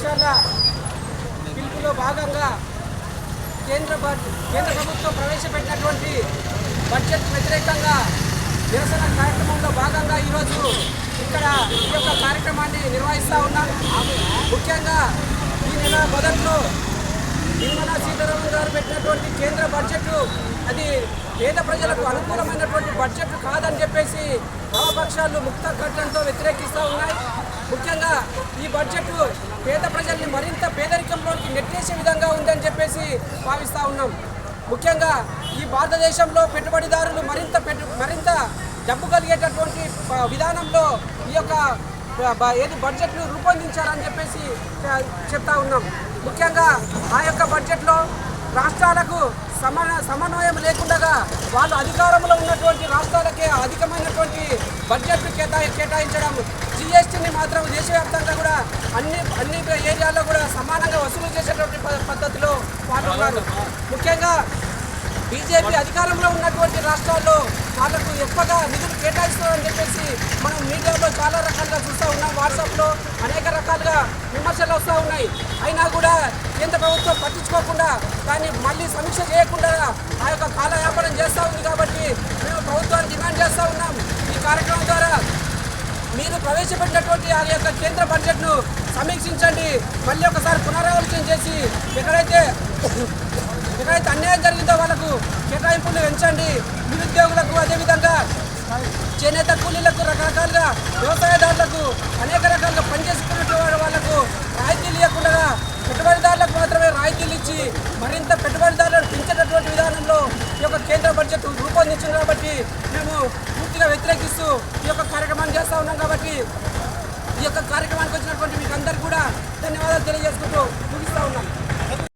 పక్షాల పిలుపులో భాగంగా కేంద్ర కేంద్ర ప్రభుత్వం ప్రవేశపెట్టినటువంటి బడ్జెట్ వ్యతిరేకంగా నిరసన కార్యక్రమంలో భాగంగా ఈరోజు ఇక్కడ ఈ యొక్క కార్యక్రమాన్ని నిర్వహిస్తూ ఉన్నాం. ముఖ్యంగా ఈ నెల మొదట్లో నిర్మలా సీతారామన్ గారు పెట్టినటువంటి కేంద్ర బడ్జెట్ అది పేద ప్రజలకు అనుకూలమైనటువంటి బడ్జెట్ కాదని చెప్పేసి వామపక్షాలు ముక్త కట్టడంతో వ్యతిరేకిస్తూ ఉన్నాయి కూడా ఈ బడ్జెట్ పేద ప్రజల్ని మరింత పేదరికంలోకి నెట్టేసే విధంగా ఉందని చెప్పేసి భావిస్తూ ఉన్నాం. ముఖ్యంగా ఈ భారతదేశంలో పెట్టుబడిదారులు మరింత పెట్టు మరింత డబ్బు కలిగేటటువంటి విధానంలో ఈ యొక్క ఏది బడ్జెట్ను రూపొందించారని చెప్పేసి చెప్తా ఉన్నాం. ముఖ్యంగా ఆ యొక్క బడ్జెట్లో రాష్ట్రాలకు సమన సమన్వయం లేకుండా వాళ్ళు అధికారంలో ఉన్నటువంటి రాష్ట్రాలకే అధికమైనటువంటి బడ్జెట్ కేటాయించడం జిఎస్టీని మాత్రం దేశవ్యాప్తంగా కూడా అన్ని అన్ని ఏరియాల్లో కూడా సమానంగా వసూలు చేసేటువంటి పద్ధతిలో వాళ్ళు. ఉన్నారు ముఖ్యంగా బీజేపీ అధికారంలో ఉన్నటువంటి రాష్ట్రాల్లో వాళ్ళకు ఎక్కువగా నిధులు కేటాయిస్తున్నారని చెప్పేసి మనం మీడియాలో చాలా రకాలుగా చూస్తూ ఉన్నాం. వాట్సాప్లో అనేక రకాలుగా విమర్శలు వస్తూ ఉన్నాయి. అయినా కూడా కేంద్ర ప్రభుత్వం పట్టించుకోకుండా దాన్ని మళ్ళీ సమీక్ష చేయకుండా ఆ యొక్క కాలయాపనం చేస్తూ ఉంది కాబట్టి మేము ప్రభుత్వాన్ని డిమాండ్ చేస్తూ ఉన్నాం. ఈ కార్యక్రమం ద్వారా మీరు ప్రవేశపెట్టినటువంటి ఆ యొక్క కేంద్ర బడ్జెట్ను సమీక్షించండి. మళ్ళీ ఒకసారి పునరాలోచన చేసి ఎక్కడైతే ఎక్కడైతే అన్యాయం జరిగిందో వాళ్ళకు కేటాయింపులు పెంచండి నిరుద్యోగులకు అదేవిధంగా చేనేత కూలీలకు రకరకాలుగా వ్యవసాయదారులకు అనేక రకాలుగా పనిచేసుకున్నటువంటి వాళ్ళకు రాయితీలు ఇవ్వకుండా పెట్టుబడిదారులకు మాత్రమే రాయితీలు ఇచ్చి మరింత పెట్టుబడిదారులను పెంచేటటువంటి విధానంలో ఈ యొక్క కేంద్ర బడ్జెట్ రూపొందించింది కాబట్టి మేము పూర్తిగా వ్యతిరేకిస్తూ ఈ యొక్క చేస్తూ ఉన్నాం కాబట్టి ఈ యొక్క కార్యక్రమానికి వచ్చినటువంటి మీకు అందరికీ